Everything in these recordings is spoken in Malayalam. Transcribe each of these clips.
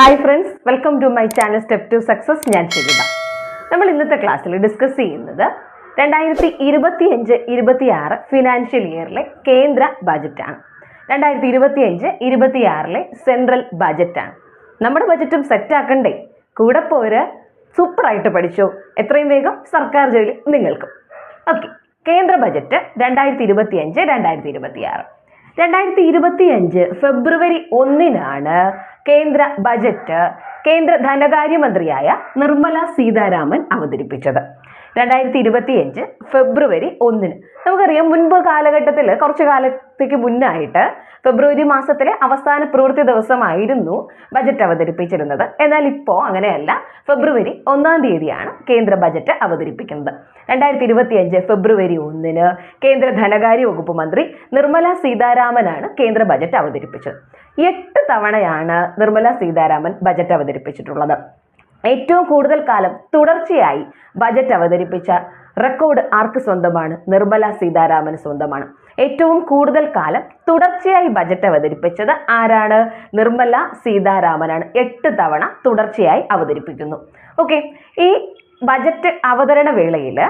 Hi friends welcome to my channel step to success ഞാൻ ശരിത നമ്മൾ ഇന്നത്തെ ക്ലാസ്സിൽ ഡിസ്കസ് ചെയ്യുന്നത് രണ്ടായിരത്തി ഇരുപത്തി അഞ്ച് ഇരുപത്തി ആറ് ഫിനാൻഷ്യൽ ഇയറിലെ കേന്ദ്ര ബജറ്റാണ് രണ്ടായിരത്തി ഇരുപത്തി അഞ്ച് ഇരുപത്തി ആറിലെ സെൻട്രൽ ബജറ്റാണ് നമ്മുടെ ബജറ്റും സെറ്റാക്കണ്ടേ കൂടെ പോര്. സൂപ്പറായിട്ട് പഠിച്ചു? എത്രയും വേഗം സർക്കാർ ജോലി നിങ്ങൾക്കും. ഓക്കെ കേന്ദ്ര ബജറ്റ് രണ്ടായിരത്തി ഇരുപത്തി അഞ്ച് രണ്ടായിരത്തി ഇരുപത്തി ആറ് രണ്ടായിരത്തി ഇരുപത്തി അഞ്ച് ഫെബ്രുവരി ഒന്നിനാണ് കേന്ദ്ര ബജറ്റ് കേന്ദ്ര ധനകാര്യമന്ത്രിയായ നിർമ്മല സീതാരാമൻ അവതരിപ്പിച്ചത്. രണ്ടായിരത്തി ഇരുപത്തി അഞ്ച് ഫെബ്രുവരി ഒന്നിന്. നമുക്കറിയാം മുൻപ് കാലഘട്ടത്തിൽ കുറച്ച് കാലത്തേക്ക് മുന്നായിട്ട് ഫെബ്രുവരി മാസത്തിലെ അവസാന പ്രവൃത്തി ദിവസമായിരുന്നു ബജറ്റ് അവതരിപ്പിച്ചിരുന്നത്. എന്നാൽ ഇപ്പോൾ അങ്ങനെയല്ല. ഫെബ്രുവരി ഒന്നാം തീയതിയാണ് കേന്ദ്ര ബജറ്റ് അവതരിപ്പിക്കുന്നത്. രണ്ടായിരത്തി ഇരുപത്തി അഞ്ച് ഫെബ്രുവരി ഒന്നിന് കേന്ദ്ര ധനകാര്യ വകുപ്പ് മന്ത്രി നിർമ്മല സീതാരാമനാണ് കേന്ദ്ര ബജറ്റ് അവതരിപ്പിച്ചത്. എട്ട് തവണയാണ് നിർമ്മല സീതാരാമൻ ബജറ്റ് അവതരിപ്പിച്ചിട്ടുള്ളത്. ഏറ്റവും കൂടുതൽ കാലം തുടർച്ചയായി ബജറ്റ് അവതരിപ്പിച്ച റെക്കോർഡ് ആർക്ക് സ്വന്തമാണ്? നിർമ്മല സീതാരാമന് സ്വന്തമാണ്. ഏറ്റവും കൂടുതൽ കാലം തുടർച്ചയായി ബജറ്റ് അവതരിപ്പിച്ചത് ആരാണ്? നിർമ്മല സീതാരാമനാണ്. എട്ട് തവണ തുടർച്ചയായി അവതരിപ്പിക്കുന്നു. ഓക്കെ ഈ ബജറ്റ് അവതരണ വേളയിൽ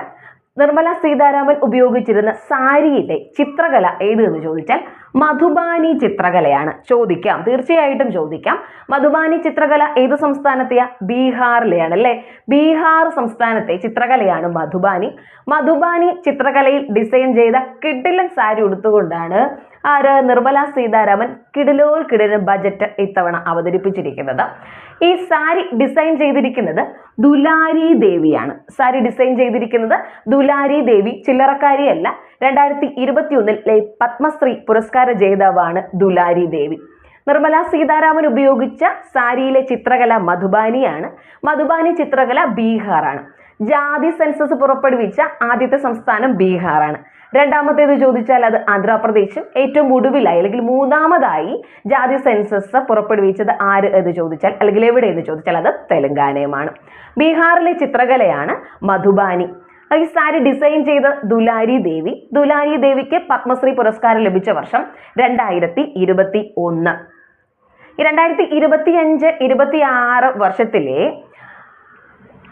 നിർമ്മല സീതാരാമൻ ഉപയോഗിച്ചിരുന്ന സാരിയിലെ ചിത്രകല ഏത് എന്ന് ചോദിച്ചാൽ മധുബാനി ചിത്രകലയാണ്. ചോദിക്കാം. തീർച്ചയായിട്ടും ചോദിക്കാം. മധുബാനി ചിത്രകല ഏത് സംസ്ഥാനത്തെയാ? ബീഹാറിലെയാണ് അല്ലേ? ബീഹാർ സംസ്ഥാനത്തെ ചിത്രകലയാണ് മധുബാനി. മധുബാനി ചിത്രകലയിൽ ഡിസൈൻ ചെയ്ത കിഡിലൻ സാരി ഉടുത്തുകൊണ്ടാണ് ആര്? നിർമ്മല സീതാരാമൻ കിടിലോൽ കിടിലൻ ബജറ്റ് ഇത്തവണ അവതരിപ്പിച്ചിരിക്കുന്നത്. ഈ സാരി ഡിസൈൻ ചെയ്തിരിക്കുന്നത് ദുലാരി ദേവിയാണ്. സാരി ഡിസൈൻ ചെയ്തിരിക്കുന്നത് ദുലാരി ദേവി ചില്ലറക്കാരിയല്ല. രണ്ടായിരത്തി ഇരുപത്തി ഒന്നിലെ പത്മശ്രീ പുരസ്കാര ജേതാവാണ് ദുലാരി ദേവി. നിർമ്മല സീതാരാമൻ ഉപയോഗിച്ച സാരിയിലെ ചിത്രകല മധുബാനിയാണ്. മധുബാനി ചിത്രകല ബീഹാറാണ്. ജാതി സെൻസസ് പുറപ്പെടുവിച്ച ആദ്യത്തെ സംസ്ഥാനം ബീഹാറാണ്. രണ്ടാമത്തേത് ചോദിച്ചാൽ അത് ആന്ധ്രാപ്രദേശും ഏറ്റവും ഒടുവിലായി അല്ലെങ്കിൽ മൂന്നാമതായി ജാതി സെൻസസ് പുറപ്പെടുവിച്ചത് ആര് എന്ന് ചോദിച്ചാൽ അല്ലെങ്കിൽ എവിടെ എന്ന് ചോദിച്ചാൽ അത് തെലങ്കാനയുമാണ്. ബീഹാറിലെ ചിത്രകലയാണ് മധുബാനി. ഈ സാരി ഡിസൈൻ ചെയ്ത ദുലാരി ദേവി. ദുലാരി ദേവിക്ക് പത്മശ്രീ പുരസ്കാരം ലഭിച്ച വർഷം രണ്ടായിരത്തി ഇരുപത്തി ഒന്ന് രണ്ടായിരത്തി ഇരുപത്തി അഞ്ച് ഇരുപത്തി ആറ് വർഷത്തിലെ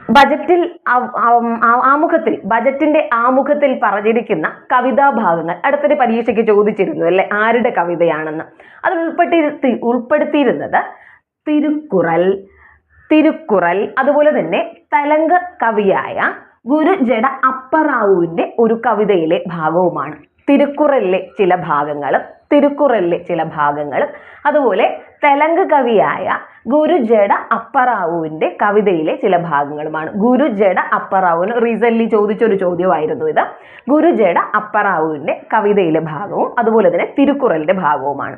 ബജറ്റിൽ ആമുഖത്തിൽ ബജറ്റിന്റെ ആമുഖത്തിൽ പറഞ്ഞിരിക്കുന്ന കവിതാ ഭാഗങ്ങൾ അടുത്തൊരു പരീക്ഷയ്ക്ക് ചോദിച്ചിരുന്നു അല്ലെ? ആരുടെ കവിതയാണെന്ന്. അത് ഉൾപ്പെട്ടിരുത്തി ഉൾപ്പെടുത്തിയിരുന്നത് തിരുക്കുറൽ തിരുക്കുറൽ അതുപോലെ തന്നെ തലങ്ക് കവിയായ ഗുരുജട അപ്പറാവുവിന്റെ ഒരു കവിതയിലെ ഭാഗവുമാണ്. തിരുക്കുറലിലെ ചില ഭാഗങ്ങളും തിരുക്കുറലിലെ ചില ഭാഗങ്ങളും. അതുപോലെ തെലങ്ക് കവിയായ ഗുരുജട അപ്പറാവുവിന്റെ കവിതയിലെ ചില ഭാഗങ്ങളുമാണ്. ഗുരു ഗുരുജട അപ്പറാവുവിന് റീസെന്റ് ചോദിച്ചൊരു ചോദ്യമായിരുന്നു ഇത്. ഗുരു ജഡ അപ്പറാവുവിന്റെ കവിതയിലെ ഭാഗവും അതുപോലെ തന്നെ തിരുക്കുറലിന്റെ ഭാഗവുമാണ്.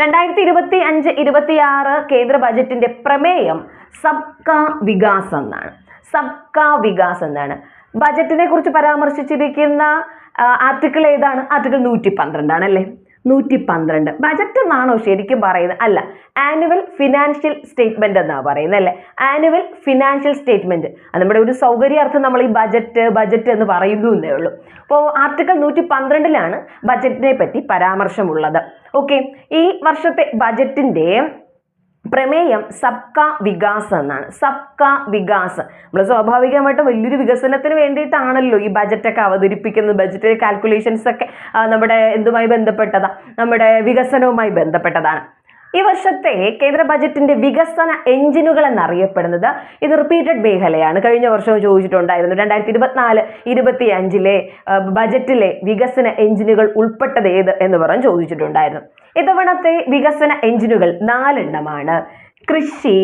രണ്ടായിരത്തി ഇരുപത്തി അഞ്ച് ഇരുപത്തി ആറ് കേന്ദ്ര ബജറ്റിന്റെ പ്രമേയം സബ്കാ വികാസ് എന്നാണ്. സബ്കാ വികാസ് എന്നാണ് ബജറ്റിനെ കുറിച്ച് പരാമർശിച്ചിരിക്കുന്ന ആർട്ടിക്കിൾ ഏതാണ്? ആർട്ടിക്കിൾ നൂറ്റി പന്ത്രണ്ടാണ് അല്ലേ? നൂറ്റി പന്ത്രണ്ട് ബജറ്റ് എന്നാണോ ശരിക്കും പറയുന്നത്? അല്ല ആനുവൽ ഫിനാൻഷ്യൽ സ്റ്റേറ്റ്മെന്റ് എന്നാണ് പറയുന്നത് അല്ലേ? ആനുവൽ ഫിനാൻഷ്യൽ സ്റ്റേറ്റ്മെന്റ് നമ്മുടെ ഒരു സൗകര്യാർത്ഥം നമ്മൾ ഈ ബജറ്റ് ബജറ്റ് എന്ന് പറയുന്നു എന്നേ ഉള്ളൂ. അപ്പോൾ ആർട്ടിക്കിൾ നൂറ്റി പന്ത്രണ്ടിലാണ് ബജറ്റിനെ പറ്റി പരാമർശമുള്ളത്. ഓക്കെ ഈ വർഷത്തെ ബജറ്റിന്റെ പ്രമേയം സബ്കാ വികാസ് എന്നാണ്. സബ്കാ വികാസ്. നമ്മൾ സ്വാഭാവികമായിട്ടും വലിയൊരു വികസനത്തിന് വേണ്ടിയിട്ടാണല്ലോ ഈ ബജറ്റൊക്കെ അവതരിപ്പിക്കുന്നത്. ബജറ്റ് കാൽക്കുലേഷൻസ് ഒക്കെ നമ്മുടെ എന്തുമായി ബന്ധപ്പെട്ടതാണ് നമ്മുടെ വികസനവുമായി ബന്ധപ്പെട്ടതാണ്. ഈ വർഷത്തെ കേന്ദ്ര ബജറ്റിന്റെ വികസന എഞ്ചിനുകൾ എന്നറിയപ്പെടുന്നത് ഇത് റിപ്പീറ്റഡ് മേഖലയാണ്. കഴിഞ്ഞ വർഷവും ചോദിച്ചിട്ടുണ്ടായിരുന്നു രണ്ടായിരത്തി ഇരുപത്തിനാല് ഇരുപത്തി അഞ്ചിലെ ബജറ്റിലെ വികസന എഞ്ചിനുകൾ ഉൾപ്പെട്ടത് ഏത് എന്ന് പറഞ്ഞ് ചോദിച്ചിട്ടുണ്ടായിരുന്നു. ഇത്തവണത്തെ വികസന എഞ്ചിനുകൾ നാലെണ്ണമാണ്. കൃഷി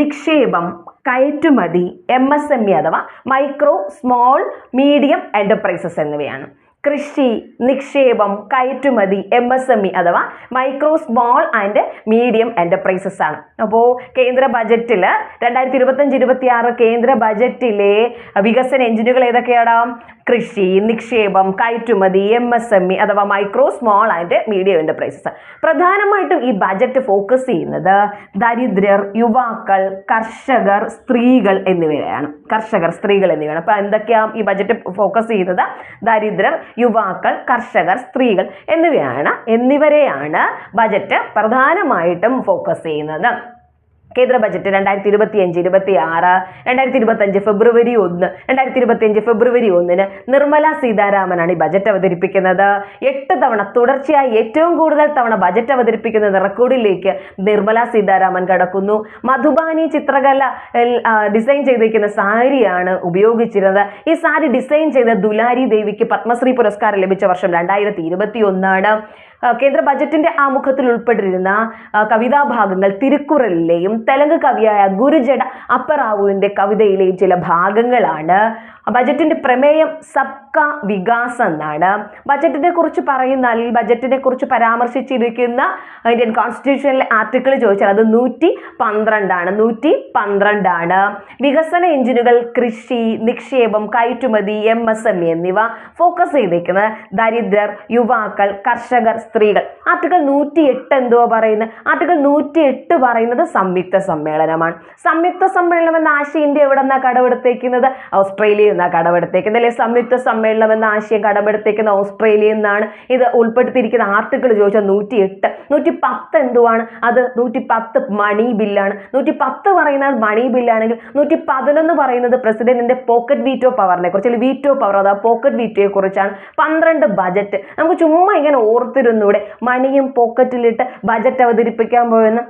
നിക്ഷേപം കയറ്റുമതി എം എസ് എം ഇ അഥവാ മൈക്രോ സ്മോൾ മീഡിയം എന്റർപ്രൈസസ് എന്നിവയാണ്. കൃഷി നിക്ഷേപം കയറ്റുമതി എം എസ് എം ഇ അഥവാ micro small and medium enterprises ആണ്. അപ്പോൾ കേന്ദ്ര ബജറ്റിൽ രണ്ടായിരത്തി ഇരുപത്തഞ്ച് ഇരുപത്തി ആറ് കേന്ദ്ര ബജറ്റിലെ വികസന എഞ്ചിനുകൾ ഏതൊക്കെയാണ് കൃഷി നിക്ഷേപം കയറ്റുമതി എം എസ് എം ഇ അഥവാ micro small and medium enterprises പ്രധാനമായിട്ടും ഈ ബജറ്റ് ഫോക്കസ് ചെയ്യുന്നത് ദരിദ്രർ യുവാക്കൾ കർഷകർ സ്ത്രീകൾ എന്നിവരെയാണ് കർഷകർ സ്ത്രീകൾ എന്നിവയാണ്. അപ്പോൾ എന്തൊക്കെയാണ് ഈ ബജറ്റ് ഫോക്കസ് ചെയ്യുന്നത്? ദരിദ്രർ യുവാക്കൾ കർഷകർ സ്ത്രീകൾ എന്നിവയാണ് എന്നിവരെയാണ് ബജറ്റ് പ്രധാനമായിട്ടും ഫോക്കസ് ചെയ്യുന്നത്. കേന്ദ്ര ബജറ്റ് രണ്ടായിരത്തി ഇരുപത്തി അഞ്ച് ഇരുപത്തി ആറ് രണ്ടായിരത്തി ഇരുപത്തി അഞ്ച് ഫെബ്രുവരി ഒന്ന് രണ്ടായിരത്തി ഇരുപത്തി അഞ്ച് ഫെബ്രുവരി ഒന്നിന് നിർമ്മല സീതാരാമനാണ് ഈ ബജറ്റ് അവതരിപ്പിക്കുന്നത്. എട്ട് തവണ തുടർച്ചയായി ഏറ്റവും കൂടുതൽ തവണ ബജറ്റ് അവതരിപ്പിക്കുന്ന റെക്കോർഡിലേക്ക് നിർമ്മല സീതാരാമൻ കടക്കുന്നു. മധുബാനി ചിത്രകല ഡിസൈൻ ചെയ്തിരിക്കുന്ന സാരിയാണ് ഉപയോഗിച്ചിരുന്നത്. ഈ സാരി ഡിസൈൻ ചെയ്ത ദുലാരി ദേവിക്ക് പത്മശ്രീ പുരസ്കാരം ലഭിച്ച വർഷം രണ്ടായിരത്തി ഇരുപത്തി ഒന്നാണ് കേന്ദ്ര ബജറ്റിന്റെ ആമുഖത്തിൽ ഉൾപ്പെട്ടിരുന്ന കവിതാ കവിതാഭാഗങ്ങൾ തിരുക്കുറലിലെയും തെലുങ്ക് കവിയായ ഗുരുജട അപ്പറാവുവിന്റെ കവിതയിലെയും ചില ഭാഗങ്ങളാണ്. ബജറ്റിന്റെ പ്രമേയം സബ്ക വികാസ് എന്നാണ്. ബജറ്റിനെ കുറിച്ച് പറയുന്ന അല്ലെങ്കിൽ ബജറ്റിനെ കുറിച്ച് പരാമർശിച്ചിരിക്കുന്ന ഇന്ത്യൻ കോൺസ്റ്റിറ്റ്യൂഷനിലെ ആർട്ടിക്കിൾ ചോദിച്ചാൽ അത് നൂറ്റി പന്ത്രണ്ടാണ്. നൂറ്റി പന്ത്രണ്ടാണ്. വികസന എഞ്ചിനുകൾ കൃഷി നിക്ഷേപം കയറ്റുമതി എം എസ് എം എന്നിവ ഫോക്കസ് ചെയ്തിരിക്കുന്നത് ദരിദ്രർ യുവാക്കൾ കർഷകർ സ്ത്രീകൾ. ആർട്ടിക്കിൾ നൂറ്റി എട്ട് എന്തോ പറയുന്നത്? ആർട്ടിക്കിൾ നൂറ്റി എട്ട് പറയുന്നത് സംയുക്ത സമ്മേളനമാണ്. സംയുക്ത സമ്മേളനം എന്ന ആശയം ഇന്ത്യ എവിടെ നിന്നാണ് കടമെടുത്തേക്കുന്നത്? ഓസ്ട്രേലിയയിൽ നിന്നാണ് കടമെടുത്തേക്കുന്നത് അല്ലെ സംയുക്ത സമ്മേളനം എന്ന ആശയം കടമെടുത്തേക്കുന്ന ഓസ്ട്രേലിയയിൽ നിന്നാണ് ഇത് ഉൾപ്പെടുത്തിയിരിക്കുന്ന ആർട്ടിക്കിൾ ചോദിച്ചാൽ നൂറ്റി എട്ട് നൂറ്റി പത്ത് എന്തുവാണ്? അത് നൂറ്റി പത്ത് മണി ബില്ലാണ്. നൂറ്റി പത്ത് പറയുന്നത് മണി ബില്ലാണെങ്കിൽ നൂറ്റി പതിനൊന്ന് പറയുന്നത് പ്രസിഡന്റിന്റെ പോക്കറ്റ് വീറ്റോ പവറിനെ കുറിച്ച് അല്ലെങ്കിൽ വീറ്റോ പവർ അതാ പോക്കറ്റ് വീറ്റോയെ കുറിച്ചാണ്. പന്ത്രണ്ട് ബജറ്റ്. നമുക്ക് ചുമ്മാ ഇങ്ങനെ ഓർത്തിരുന്നൂടെ മണിയും പോക്കറ്റിലിട്ട് ബജറ്റ് അവതരിപ്പിക്കാൻ പോയെന്ന്?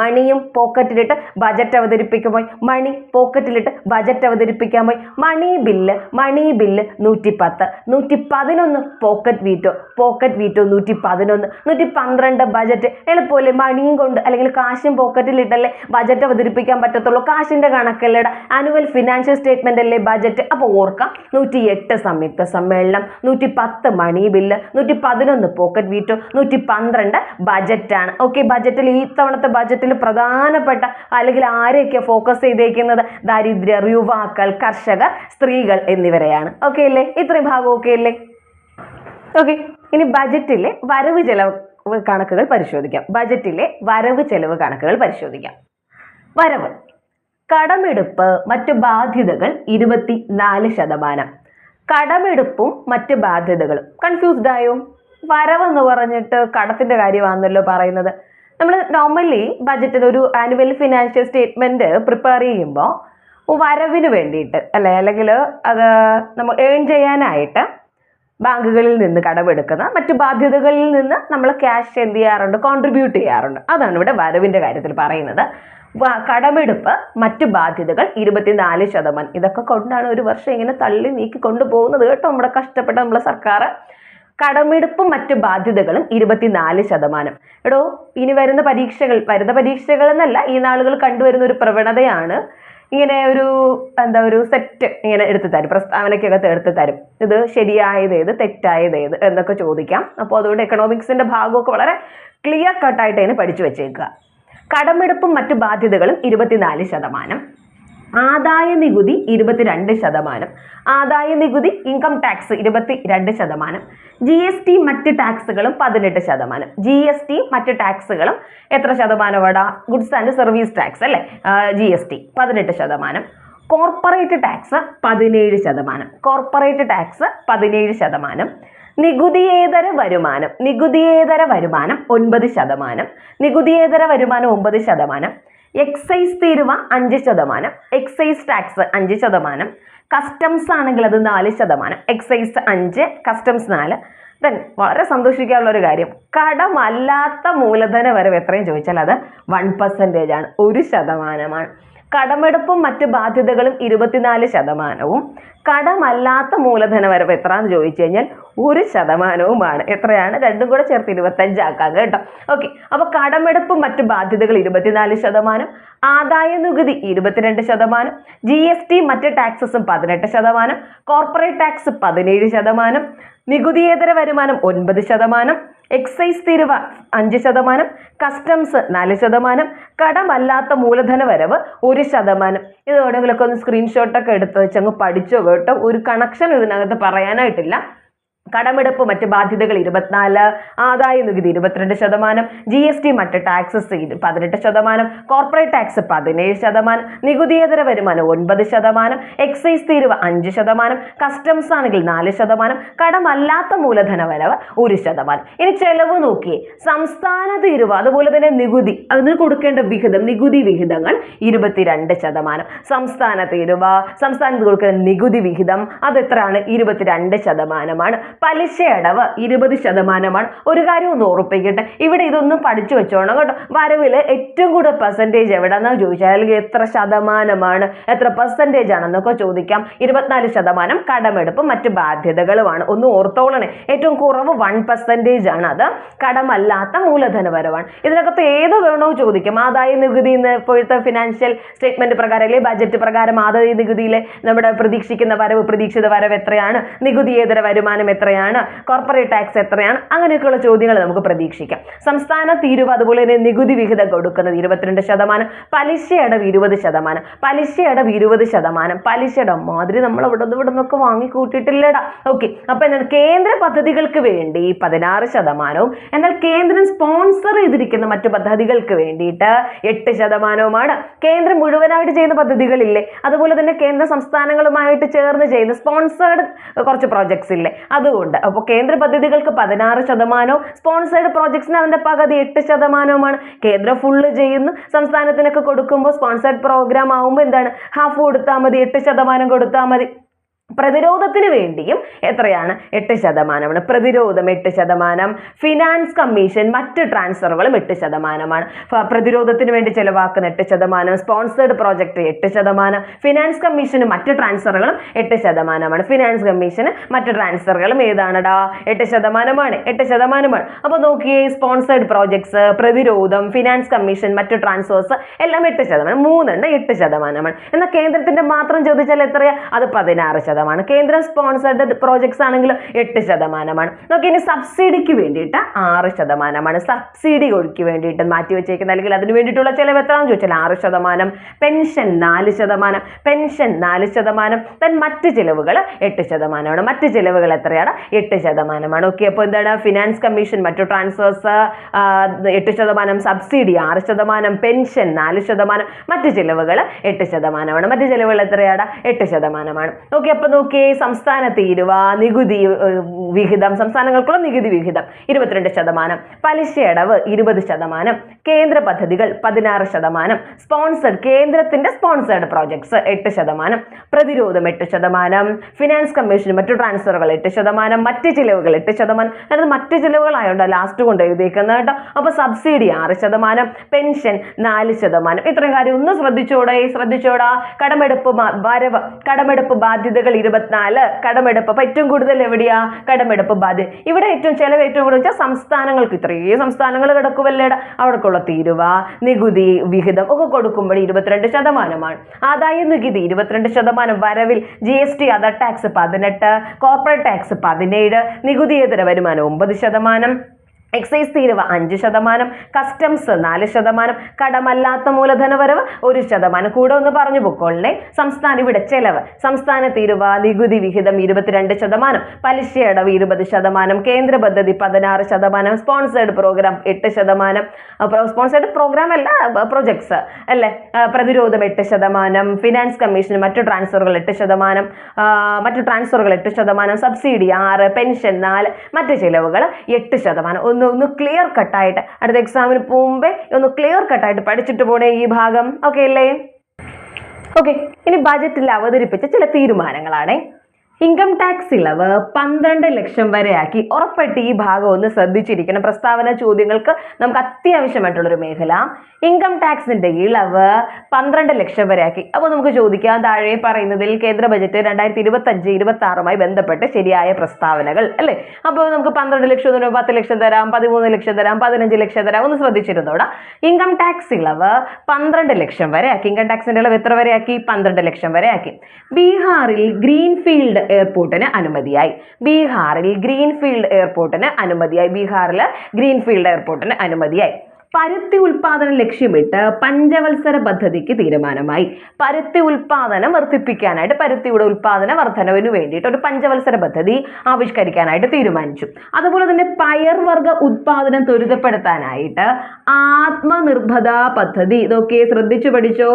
മണിയും പോക്കറ്റിലിട്ട് ബജറ്റ് അവതരിപ്പിക്കാൻ പോയി. മണി പോക്കറ്റിലിട്ട് ബജറ്റ് അവതരിപ്പിക്കാൻ പോയി. മണി ബില്ല് മണി ബില്ല് നൂറ്റി പത്ത് നൂറ്റി പതിനൊന്ന് പോക്കറ്റ് വീറ്റോ പോക്കറ്റ് വീറ്റോ നൂറ്റി പതിനൊന്ന് നൂറ്റി പന്ത്രണ്ട് ബജറ്റ് എളുപ്പമല്ലേ? മണിയും കൊണ്ട് അല്ലെങ്കിൽ കാശും പോക്കറ്റിലിട്ടല്ലേ ബജറ്റ് അവതരിപ്പിക്കാൻ പറ്റത്തുള്ളൂ. കാശിന്റെ കണക്കല്ലേട. ആനുവൽ ഫിനാൻഷ്യൽ സ്റ്റേറ്റ്മെന്റ് അല്ലേ ബജറ്റ് അപ്പോൾ ഓർക്കാം. നൂറ്റി എട്ട് സംയുക്ത സമ്മേളനം. നൂറ്റി പത്ത് മണി ബില്ല് നൂറ്റി പതിനൊന്ന് പോക്കറ്റ് വീറ്റോ നൂറ്റി പന്ത്രണ്ട് ബജറ്റാണ് ഓക്കെ ബജറ്റിൽ ഈ തവണത്തെ ബജറ്റിൽ പ്രധാനപ്പെട്ട അല്ലെങ്കിൽ ആരെയൊക്കെ ഫോക്കസ് ചെയ്തേക്കുന്നത് ദാരിദ്ര്യർ യുവാക്കൾ കർഷകർ സ്ത്രീകൾ എന്നിവരെയാണ്. ഓക്കെ അല്ലേ? ഇത്രയും ഭാഗം ഓക്കെ അല്ലേ? ഓക്കെ ഇനി ബജറ്റിലെ വരവ് ചെലവ് കണക്കുകൾ പരിശോധിക്കാം. ബജറ്റിലെ വരവ് ചെലവ് കണക്കുകൾ പരിശോധിക്കാം. വരവ്. കടമെടുപ്പ് മറ്റു ബാധ്യതകൾ ഇരുപത്തി നാല് ശതമാനം. കടമെടുപ്പും മറ്റ് ബാധ്യതകളും. കൺഫ്യൂസ്ഡ് ആയോ? വരവെന്ന് പറഞ്ഞിട്ട് കടത്തിന്റെ കാര്യമാണല്ലോ പറയുന്നത്. നമ്മൾ നോർമലി ബജറ്റിന് ഒരു ആനുവൽ ഫിനാൻഷ്യൽ സ്റ്റേറ്റ്മെന്റ് പ്രിപ്പയർ ചെയ്യുമ്പോൾ വരവിന് വേണ്ടിയിട്ട് അല്ലെ അല്ലെങ്കിൽ അത് നമ്മൾ ഏൺ ചെയ്യാനായിട്ട് ബാങ്കുകളിൽ നിന്ന് കടമെടുക്കുന്ന മറ്റു ബാധ്യതകളിൽ നിന്ന് നമ്മൾ ക്യാഷ് എന്ത് ചെയ്യാറുണ്ട് കോൺട്രിബ്യൂട്ട് ചെയ്യാറുണ്ട്. അതാണ് ഇവിടെ വരവിന്റെ കാര്യത്തിൽ പറയുന്നത്. കടമെടുപ്പ് മറ്റു ബാധ്യതകൾ ഇരുപത്തിനാല് ശതമാനം. ഇതൊക്കെ കൊണ്ടാണ് ഒരു വർഷം ഇങ്ങനെ തള്ളി നീക്കി കൊണ്ടുപോകുന്നത് കേട്ടോ നമ്മുടെ കഷ്ടപ്പെട്ട നമ്മുടെ സർക്കാർ. കടമെടുപ്പും മറ്റ് ബാധ്യതകളും ഇരുപത്തിനാല് ശതമാനം. എടോ ഇനി വരുന്ന പരീക്ഷകൾ വരുന്ന പരീക്ഷകൾ എന്നല്ല ഈ നാളുകൾ കണ്ടുവരുന്ന ഒരു പ്രവണതയാണ്. ഇങ്ങനെ ഒരു എന്താ ഒരു സെറ്റ് ഇങ്ങനെ എടുത്തു തരും പ്രസ്താവനയ്ക്കകത്ത് എടുത്തു തരും. ഇത് ശരിയായത് ഏത് തെറ്റായത് ഏത് എന്നൊക്കെ ചോദിക്കാം. അപ്പോൾ അതുകൊണ്ട് എക്കണോമിക്സിന്റെ ഭാഗമൊക്കെ വളരെ ക്ലിയർ കട്ടായിട്ട് അതിന് പഠിച്ചു വെച്ചേക്കുക. കടമെടുപ്പും മറ്റു ബാധ്യതകളും ഇരുപത്തിനാല് ശതമാനം. ആദായ നികുതി ഇരുപത്തിരണ്ട് ശതമാനം ആദായ നികുതി ഇൻകം ടാക്സ് ഇരുപത്തി രണ്ട് ശതമാനം ജി എസ് ടി മറ്റ് ടാക്സുകളും പതിനെട്ട് ശതമാനം. ജി എസ് ടി മറ്റ് ടാക്സുകളും എത്ര ശതമാനമാണ് ഗുഡ്സ് ആൻഡ് സർവീസ് ടാക്സ് അല്ലേ? ജി എസ് ടി പതിനെട്ട് ശതമാനം. കോർപ്പറേറ്റ് ടാക്സ് പതിനേഴ് ശതമാനം. കോർപ്പറേറ്റ് ടാക്സ് പതിനേഴ് ശതമാനം. നികുതിയേതര വരുമാനം. നികുതിയേതര വരുമാനം ഒൻപത് ശതമാനം. നികുതിയേതര വരുമാനം ഒമ്പത് ശതമാനം. എക്സൈസ് തീരുവ അഞ്ച് ശതമാനം. എക്സൈസ് ടാക്സ് അഞ്ച് ശതമാനം. കസ്റ്റംസ് ആണെങ്കിൽ അത് നാല് ശതമാനം. എക്സൈസ് അഞ്ച് കസ്റ്റംസ് നാല്. ദെൻ വളരെ സന്തോഷിക്കാനുള്ള ഒരു കാര്യം. കടമല്ലാത്ത മൂലധന വരവ് എത്രയും ചോദിച്ചാൽ അത് വൺ പെർസെന്റേജ് ആണ്. ഒരു ശതമാനമാണ്. കടമെടുപ്പും മറ്റ് ബാധ്യതകളും ഇരുപത്തിനാല് ശതമാനവും. കടമല്ലാത്ത മൂലധന വരവ് എത്രയാണെന്ന് ചോദിച്ചു കഴിഞ്ഞാൽ ഒരു ശതമാനവുമാണ്. എത്രയാണ്? രണ്ടും കൂടെ ചേർത്ത് ഇരുപത്തഞ്ചാക്കാം കേട്ടോ. ഓക്കെ അപ്പോൾ കടമെടുപ്പും മറ്റ് ബാധ്യതകൾ ഇരുപത്തിനാല് ശതമാനം. ആദായ നികുതി ഇരുപത്തിരണ്ട് ശതമാനം. ജി എസ് ടി മറ്റ് ടാക്സസും പതിനെട്ട് ശതമാനം. കോർപ്പറേറ്റ് ടാക്സ് പതിനേഴ് ശതമാനം. നികുതിയേതര വരുമാനം ഒൻപത് ശതമാനം. എക്സൈസ് തീരുവ അഞ്ച് ശതമാനം കസ്റ്റംസ് നാല് ശതമാനം കടമല്ലാത്ത മൂലധന വരവ് ഒരു ശതമാനം. ഇത് എവിടെയെങ്കിലുമൊക്കെ ഒന്ന് സ്ക്രീൻഷോട്ടൊക്കെ എടുത്ത് വെച്ച് അങ്ങ് പഠിച്ചോ കേട്ടോ. ഒരു കണക്ഷൻ ഇതിനകത്ത് പറയാനായിട്ടില്ല. കടമെടുപ്പ് മറ്റ് ബാധ്യതകൾ ഇരുപത്തിനാല് ആദായ നികുതി ഇരുപത്തിരണ്ട് ശതമാനം ജി എസ് ടി മറ്റ് ടാക്സസ് പതിനെട്ട് ശതമാനം കോർപ്പറേറ്റ് ടാക്സ് പതിനേഴ് ശതമാനം നികുതിയേതര വരുമാനം ഒൻപത് ശതമാനം എക്സൈസ് തീരുവ അഞ്ച് ശതമാനം കസ്റ്റംസ് ആണെങ്കിൽ നാല് ശതമാനം കടമല്ലാത്ത മൂലധന വരവ് ഒരു ശതമാനം. ഇനി ചെലവ് നോക്കിയേ സംസ്ഥാന തീരുവ അതുപോലെ തന്നെ നികുതി അതിന് കൊടുക്കേണ്ട വിഹിതം നികുതി വിഹിതങ്ങൾ ഇരുപത്തിരണ്ട് ശതമാനം. സംസ്ഥാന തീരുവ സംസ്ഥാനത്ത് കൊടുക്കേണ്ട നികുതി വിഹിതം അത് എത്രയാണ്? ഇരുപത്തിരണ്ട് ശതമാനമാണ്. പലിശ അടവ് ഇരുപത് ശതമാനമാണ്. ഒരു കാര്യം ഒന്ന് ഓർപ്പിക്കട്ടെ ഇവിടെ ഇതൊന്നും പഠിച്ചു വെച്ചോണം കേട്ടോ. വരവിൽ ഏറ്റവും കൂടുതൽ പെർസെന്റേജ് എവിടെന്നാ ചോദിച്ചാൽ അല്ലെങ്കിൽ എത്ര ശതമാനമാണ് എത്ര പെർസെന്റേജ് ആണെന്നൊക്കെ ചോദിക്കാം. ഇരുപത്തിനാല് ശതമാനം കടമെടുപ്പ് മറ്റ് ബാധ്യതകളുമാണ്. ഒന്ന് ഓർത്തോളണേ. ഏറ്റവും കുറവ് വൺ പെർസെന്റേജ് ആണ്. അത് കടമല്ലാത്ത മൂലധന വരവാണ്. ഇതിനകത്ത് ഏത് വേണോ ചോദിക്കാം. ആദായ നികുതി എന്ന് ഇപ്പോഴത്തെ ഫിനാൻഷ്യൽ സ്റ്റേറ്റ്മെന്റ് പ്രകാരം അല്ലെങ്കിൽ ബജറ്റ് പ്രകാരം ആദായ നികുതിയിലെ നമ്മുടെ പ്രതീക്ഷിക്കുന്ന വരവ് പ്രതീക്ഷിത വരവ് എത്രയാണ്? നികുതിയേതര വരുമാനം എത്രയാണ്? കോർപ്പറേറ്റ് ടാക്സ് എത്രയാണ്? അങ്ങനെയൊക്കെയുള്ള ചോദ്യങ്ങൾ നമുക്ക് പ്രതീക്ഷിക്കാം. സംസ്ഥാന തീരുവ അതുപോലെ തന്നെ നികുതി വിഹിതം കൊടുക്കുന്നത് ഇരുപത്തിരണ്ട് ശതമാനം പലിശ അടവ് ഇരുപത് ശതമാനം പലിശ അടവ് ഇരുപത് ശതമാനം പലിശ അടവ് മാതിരി നമ്മൾ അവിടെ നിന്ന് ഇവിടെ നിന്നൊക്കെ വാങ്ങിക്കൂട്ടിട്ടില്ലടാ ഓക്കെ അപ്പൊ എന്താണ്? കേന്ദ്ര പദ്ധതികൾക്ക് വേണ്ടി പതിനാറ് ശതമാനവും എന്നാൽ കേന്ദ്രം സ്പോൺസർ ചെയ്തിരിക്കുന്ന മറ്റു പദ്ധതികൾക്ക് വേണ്ടിയിട്ട് എട്ട് ശതമാനവുമാണ്. കേന്ദ്രം മുഴുവനായിട്ട് ചെയ്യുന്ന പദ്ധതികളില്ലേ? അതുപോലെ തന്നെ കേന്ദ്ര സംസ്ഥാനങ്ങളുമായിട്ട് ചേർന്ന് ചെയ്യുന്ന സ്പോൺസേർഡ് കുറച്ച് പ്രോജക്ട്സ് ഇല്ലേ? അതുകൊണ്ട് അപ്പോൾ കേന്ദ്ര പദ്ധതികൾക്ക് പതിനാറ് ശതമാനവും സ്പോൺസേഡ് പ്രോജക്ട്സിന് അതിന്റെ പകുതി എട്ട് ശതമാനവുമാണ്. കേന്ദ്രം ഫുള്ള് ചെയ്യുന്നു. സംസ്ഥാനത്തിനൊക്കെ കൊടുക്കുമ്പോൾ സ്പോൺസേഡ് പ്രോഗ്രാം ആവുമ്പോൾ എന്താണ്? ഹാഫ് കൊടുത്താൽ മതി എട്ട് ശതമാനം കൊടുത്താൽ മതി. പ്രതിരോധത്തിന് വേണ്ടിയും എത്രയാണ്? എട്ട് ശതമാനമാണ്. പ്രതിരോധം എട്ട് ശതമാനം. ഫിനാൻസ് കമ്മീഷൻ മറ്റ് ട്രാൻസ്ഫറുകളും എട്ട് ശതമാനമാണ്. പ്രതിരോധത്തിന് വേണ്ടി ചെലവാക്കുന്ന എട്ട് ശതമാനം. സ്പോൺസേഡ് പ്രോജക്റ്റ് എട്ട് ശതമാനം. ഫിനാൻസ് കമ്മീഷന് മറ്റ് ട്രാൻസ്ഫറുകളും എട്ട് ശതമാനമാണ്. ഫിനാൻസ് കമ്മീഷന് മറ്റ് ട്രാൻസ്ഫറുകളും ഏതാണടാ? എട്ട് ശതമാനമാണ്. എട്ട് ശതമാനമാണ്. അപ്പോൾ നോക്കിയേ സ്പോൺസേഡ് പ്രോജക്ട്സ് പ്രതിരോധം ഫിനാൻസ് കമ്മീഷൻ മറ്റ് ട്രാൻസ്ഫേഴ്സ് എല്ലാം എട്ട് ശതമാനം. മൂന്നെണ്ണം എട്ട് ശതമാനമാണ്. എന്നാൽ കേന്ദ്രത്തിന്റെ മാത്രം ചോദിച്ചാൽ എത്രയാ? അത് പതിനാറ് ശതമാനം. കേന്ദ്രം സ്പോൺസർഡ് പ്രോജക്ട്സ് ആണെങ്കിൽ എട്ട് ശതമാനമാണ്. നോക്കി ഇനി സബ്സിഡിക്ക് വേണ്ടിയിട്ട് ആറ് ശതമാനമാണ്. സബ്സിഡികൾക്ക് വേണ്ടിയിട്ട് മാറ്റി വെച്ചേക്കുന്ന അല്ലെങ്കിൽ അതിന് വേണ്ടിയിട്ടുള്ള ചിലവ് എത്രയാണെന്ന് ചോദിച്ചാൽ ആറ് ശതമാനം. പെൻഷൻ നാല് ശതമാനം. പെൻഷൻ നാല് ശതമാനം. ദെൻ മറ്റ് ചിലവുകൾ എട്ട് ശതമാനമാണ്. മറ്റ് ചിലവുകൾ എത്രയാണ്? എട്ട് ശതമാനമാണ്. ഓക്കെ അപ്പോൾ എന്താണ്? ഫിനാൻസ് കമ്മീഷൻ മറ്റു ട്രാൻസ്ഫേഴ്സ് എട്ട് ശതമാനം സബ്സിഡി ആറ് ശതമാനം പെൻഷൻ നാല് ശതമാനം. മറ്റ് ചിലവുകൾ എട്ട് ശതമാനമാണ്. മറ്റ് ചിലവുകൾ എത്രയാണ്? എട്ട് ശതമാനമാണ്. ഓക്കെ അപ്പോൾ നോക്കിയേ സംസ്ഥാന തീരുവ നികുതി വിഹിതം സംസ്ഥാനങ്ങൾക്കുള്ള നികുതി വിഹിതം ഇരുപത്തിരണ്ട് ശതമാനം. പലിശ അടവ് ഇരുപത് ശതമാനം. കേന്ദ്ര പദ്ധതികൾ പതിനാറ് ശതമാനം. സ്പോൺസർഡ് കേന്ദ്രത്തിന്റെ സ്പോൺസേർഡ് പ്രോജക്ട്സ് എട്ട് ശതമാനം. പ്രതിരോധം എട്ട് ശതമാനം. ഫിനാൻസ് കമ്മീഷൻ മറ്റു ട്രാൻസ്ഫറുകൾ എട്ട് ശതമാനം. മറ്റ് ചിലവുകൾ എട്ട് ശതമാനം. അതായത് മറ്റ് ചിലവുകളായോണ്ട് ലാസ്റ്റ് കൊണ്ട് എഴുതിയേക്കുന്നത് കേട്ടോ. അപ്പൊ സബ്സിഡി ആറ് ശതമാനം. പെൻഷൻ നാല് ശതമാനം. ഇത്രയും കാര്യം ഒന്ന് ശ്രദ്ധിച്ചോടെ? ശ്രദ്ധിച്ചോടാ. കടമെടുപ്പ് വരവ് കടമെടുപ്പ് ബാധ്യതകൾ ഇരുപത്തിനാല്. കടമെടുപ്പ് അപ്പൊ ഏറ്റവും കൂടുതൽ എവിടെയാ? കടമെടുപ്പ് ബാധ്യത. ഇവിടെ ഏറ്റവും ചെലവ് ഏറ്റവും കൂടുതൽ വെച്ചാൽ സംസ്ഥാനങ്ങൾക്ക്. ഇത്രയും സംസ്ഥാനങ്ങൾ കിടക്കുമല്ലേടാ അവിടേക്കുള്ള തീരുവ നികുതി വിഹിതം ഒക്കെ കൊടുക്കുമ്പോൾ ഇരുപത്തിരണ്ട് ശതമാനമാണ്. ആദായ നികുതി ഇരുപത്തിരണ്ട് ശതമാനം വരവിൽ G S T other tax പതിനെട്ട് കോർപ്പറേറ്റ് ടാക്സ് പതിനേഴ് നികുതിയേതര വരുമാനം? ഒമ്പത് ശതമാനം. എക്സൈസ് തീരുവ അഞ്ച് ശതമാനം കസ്റ്റംസ് നാല് ശതമാനം കടമല്ലാത്ത മൂലധന വരവ് ഒരു ശതമാനം. കൂടെ ഒന്ന് പറഞ്ഞു പൊക്കോളിനെ സംസ്ഥാന ഇവിടെ ചെലവ്. സംസ്ഥാന തീരുവ നികുതി വിഹിതം ഇരുപത്തിരണ്ട് ശതമാനം പലിശ അടവ് ഇരുപത് ശതമാനം കേന്ദ്ര പദ്ധതി പതിനാറ് ശതമാനം സ്പോൺസേഡ് പ്രോഗ്രാം എട്ട് ശതമാനം. സ്പോൺസേഡ് പ്രോഗ്രാം അല്ല പ്രൊജക്ട്സ് അല്ലേ? പ്രതിരോധം എട്ട് ശതമാനം ഫിനാൻസ് കമ്മീഷൻ മറ്റു ട്രാൻസ്ഫറുകൾ എട്ട് ശതമാനം മറ്റു ട്രാൻസ്ഫറുകൾ എട്ട് ശതമാനം സബ്സിഡി ആറ് പെൻഷൻ നാല് മറ്റു ചിലവുകൾ എട്ട് ശതമാനം. ഒന്ന് ഒന്ന് ഒന്ന് ക്ലിയർ കട്ടായിട്ട് അടുത്ത എക്സാമിന് പോകുമ്പേ ഒന്ന് ക്ലിയർ കട്ടായിട്ട് പഠിച്ചിട്ട് പോണേ ഈ ഭാഗം. ഓക്കെ അല്ലേ? ഓക്കെ ഇനി ബജറ്റിൽ അവതരിപ്പിച്ച ചില തീരുമാനങ്ങളാണേ. ഇൻകം ടാക്സ് ഇളവ് പന്ത്രണ്ട് ലക്ഷം വരെയാക്കി ഉറപ്പായിട്ട് ഈ ഭാഗം ഒന്ന് ശ്രദ്ധിച്ചിരിക്കണം. പ്രസ്താവന ചോദ്യങ്ങൾക്ക് നമുക്ക് അത്യാവശ്യമായിട്ടുള്ളൊരു മേഖല. ഇൻകം ടാക്സിന്റെ ഇളവ് പന്ത്രണ്ട് ലക്ഷം വരെയാക്കി. അപ്പോൾ നമുക്ക് ചോദിക്കാം താഴെ പറയുന്നതിൽ കേന്ദ്ര ബജറ്റ് രണ്ടായിരത്തി ഇരുപത്തഞ്ച് ഇരുപത്തി ആറുമായി ബന്ധപ്പെട്ട് ശരിയായ പ്രസ്താവനകൾ അല്ലേ? അപ്പോൾ നമുക്ക് പന്ത്രണ്ട് ലക്ഷം പറയുമ്പോൾ പത്ത് ലക്ഷം തരാം പതിമൂന്ന് ലക്ഷം തരാം പതിനഞ്ച് ലക്ഷം തരാം ഒന്ന് ശ്രദ്ധിച്ചിരുന്നോടാ. ഇൻകം ടാക്സ് ഇളവ് പന്ത്രണ്ട് ലക്ഷം വരെയാക്കി. ഇൻകം ടാക്സിന്റെ ഇളവ് എത്ര വരെയാക്കി? പന്ത്രണ്ട് ലക്ഷം വരെയാക്കി. ബീഹാറിൽ ഗ്രീൻഫീൽഡ് എയർപോർട്ടിന് അനുമതിയായി. ബീഹാറിൽ ഗ്രീൻഫീൽഡ് എയർപോർട്ടിന് അനുമതിയായി. ബീഹാറിൽ ഗ്രീൻഫീൽഡ് എയർപോർട്ടിന് അനുമതിയായി. പരുത്തി ഉൽപാദനം ലക്ഷ്യമിട്ട് പഞ്ചവത്സര പദ്ധതിക്ക് തീരുമാനമായി. പരുത്തി ഉൽപാദനം വർദ്ധിപ്പിക്കാനായിട്ട് പരുത്തിയുടെ ഉൽപാദന വർധനവിന് വേണ്ടിയിട്ട് ഒരു പഞ്ചവത്സര പദ്ധതി ആവിഷ്കരിക്കാനായിട്ട് തീരുമാനിച്ചു. അതുപോലെ തന്നെ പയർവർഗ ഉത്പാദനം ത്വരിതപ്പെടുത്താനായിട്ട് ആത്മനിർഭത പദ്ധതി ഇതൊക്കെ ശ്രദ്ധിച്ചു പഠിച്ചോ?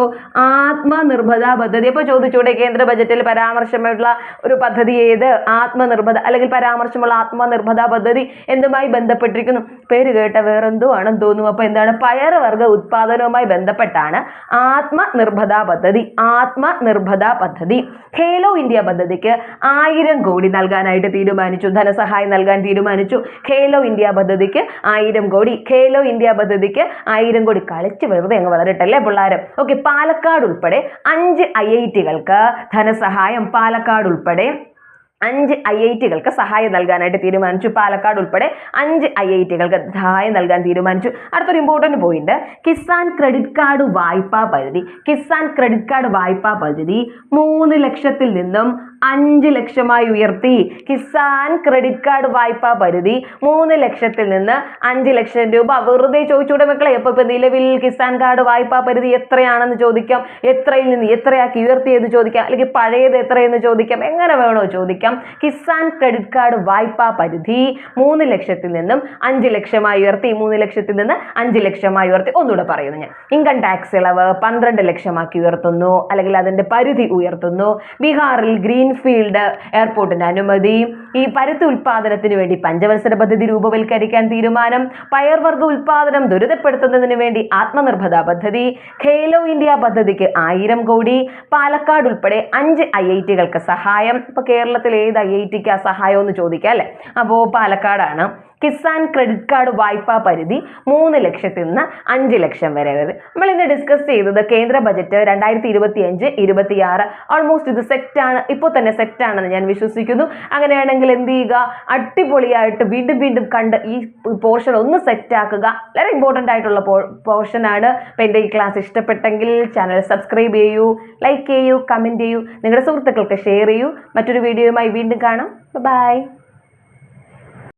ആത്മനിർഭത പദ്ധതി. അപ്പോൾ ചോദിച്ചൂടെ കേന്ദ്ര ബജറ്റിൽ പരാമർശമുള്ള ഒരു പദ്ധതി ഏത്? ആത്മനിർഭത അല്ലെങ്കിൽ പരാമർശമുള്ള ആത്മനിർഭത പദ്ധതി എന്തുമായി ബന്ധപ്പെട്ടിരിക്കുന്നു? പേര് കേട്ട വേറെന്തോ ആണെന്ന് തോന്നുന്നു. അപ്പോൾ എന്താണ്? പയറുവർഗ ഉത്പാദനവുമായി ബന്ധപ്പെട്ടാണ് ആത്മനിർഭത പദ്ധതി. ആത്മനിർഭത പദ്ധതി. ഖേലോ ഇന്ത്യ പദ്ധതിക്ക് ആയിരം കോടി നൽകാനായിട്ട് തീരുമാനിച്ചു. ധനസഹായം നൽകാൻ തീരുമാനിച്ചു. ഖേലോ ഇന്ത്യ പദ്ധതിക്ക് ആയിരം കോടി. ഖേലോ ഇന്ത്യ പദ്ധതിക്ക് ആയിരം കോടി. കളിച്ച് വെറുതെ അങ്ങ് വളരട്ടല്ലേ പിള്ളേർ ഓക്കെ പാലക്കാട് ഉൾപ്പെടെ അഞ്ച് ഐ ഐ ടികൾക്ക് ധനസഹായം പാലക്കാട് ഉൾപ്പെടെ അഞ്ച് ഐ ഐ ടികൾക്ക് സഹായം നൽകാനായിട്ട് തീരുമാനിച്ചു. പാലക്കാട് ഉൾപ്പെടെ അഞ്ച് ഐ ഐ ടികൾക്ക് സഹായം നൽകാൻ തീരുമാനിച്ചു. അടുത്തൊരു important point Kisan credit card വായ്പാ പരിധി കിസാൻ ക്രെഡിറ്റ് കാർഡ് വായ്പാ പരിധി മൂന്ന് ലക്ഷത്തിൽ നിന്നും അഞ്ച് ലക്ഷമായി ഉയർത്തി. കിസാൻ ക്രെഡിറ്റ് കാർഡ് വായ്പാ പരിധി മൂന്ന് ലക്ഷത്തിൽ നിന്ന് അഞ്ച് ലക്ഷം രൂപ. വെറുതെ ചോദിച്ചൂടെ മക്കളെ? അപ്പോൾ ഇപ്പൊ നിലവിൽ കിസാൻ കാർഡ് വായ്പാ പരിധി എത്രയാണെന്ന് ചോദിക്കാം. എത്രയിൽ നിന്ന് എത്രയാക്കി ഉയർത്തിയെന്ന് ചോദിക്കാം. അല്ലെങ്കിൽ പഴയത് എത്രയെന്ന് ചോദിക്കാം. എങ്ങനെ വേണോ ചോദിക്കാം. കിസാൻ ക്രെഡിറ്റ് കാർഡ് വായ്പാ പരിധി മൂന്ന് ലക്ഷത്തിൽ നിന്നും അഞ്ച് ലക്ഷമായി ഉയർത്തി. മൂന്ന് ലക്ഷത്തിൽ നിന്ന് അഞ്ച് ലക്ഷമായി ഉയർത്തി. ഒന്നുകൂടെ പറയുന്നു ഞാൻ. ഇൻകം ടാക്സ് ഇളവ് പന്ത്രണ്ട് ലക്ഷമാക്കി ഉയർത്തുന്നു. അല്ലെങ്കിൽ അതിന്റെ പരിധി ഉയർത്തുന്നു. ബീഹാറിൽ ഗ്രീൻഫീൽഡ് എയർപോർട്ടിന്റെ അനുമതി ഈ പരുത്തി ഉൽപാദനത്തിന് വേണ്ടി പഞ്ചവത്സര പദ്ധതി രൂപവൽക്കരിക്കാൻ തീരുമാനം പയർവർഗ ഉൽപാദനം ദുരിതപ്പെടുത്തുന്നതിന് വേണ്ടി ആത്മനിർഭത പദ്ധതി ഖേലോ ഇന്ത്യ പദ്ധതിക്ക് ആയിരം കോടി പാലക്കാട് ഉൾപ്പെടെ അഞ്ച് ഐ ഐ ടികൾക്ക് സഹായം. ഇപ്പൊ കേരളത്തിൽ ഏത് ഐ ഐ ടിക്ക് സഹായം എന്ന് ചോദിക്കാം അല്ലെ? അപ്പോൾ പാലക്കാടാണ്. കിസാൻ ക്രെഡിറ്റ് കാർഡ് വായ്പാ പരിധി മൂന്ന് ലക്ഷത്തിൽ നിന്ന് അഞ്ച് ലക്ഷം വരെ വരെ നമ്മൾ ഇന്ന് ഡിസ്കസ് ചെയ്തത് കേന്ദ്ര ബജറ്റ് രണ്ടായിരത്തി ഇരുപത്തി അഞ്ച് ഇരുപത്തിയാറ്. ഓൾമോസ്റ്റ് ഇത് സെറ്റ് ആണ്. ഇപ്പോൾ തന്നെ സെറ്റ് ആണെന്ന് ഞാൻ വിശ്വസിക്കുന്നു. അങ്ങനെയാണെങ്കിൽ എന്ത് ചെയ്യുക? അടിപൊളിയായിട്ട് വീണ്ടും വീണ്ടും കണ്ട് ഈ പോർഷൻ ഒന്ന് സെറ്റ് ആക്കുക. വളരെ ഇമ്പോർട്ടന്റ് ആയിട്ടുള്ള പോർഷൻ ആണ്. അപ്പം എന്റെ ഈ ക്ലാസ് ഇഷ്ടപ്പെട്ടെങ്കിൽ ചാനൽ സബ്സ്ക്രൈബ് ചെയ്യൂ ലൈക്ക് ചെയ്യൂ കമന്റ് ചെയ്യൂ. നിങ്ങളുടെ സുഹൃത്തുക്കൾക്ക് ഷെയർ ചെയ്യൂ. മറ്റൊരു വീഡിയോയുമായി വീണ്ടും കാണാം. ബൈ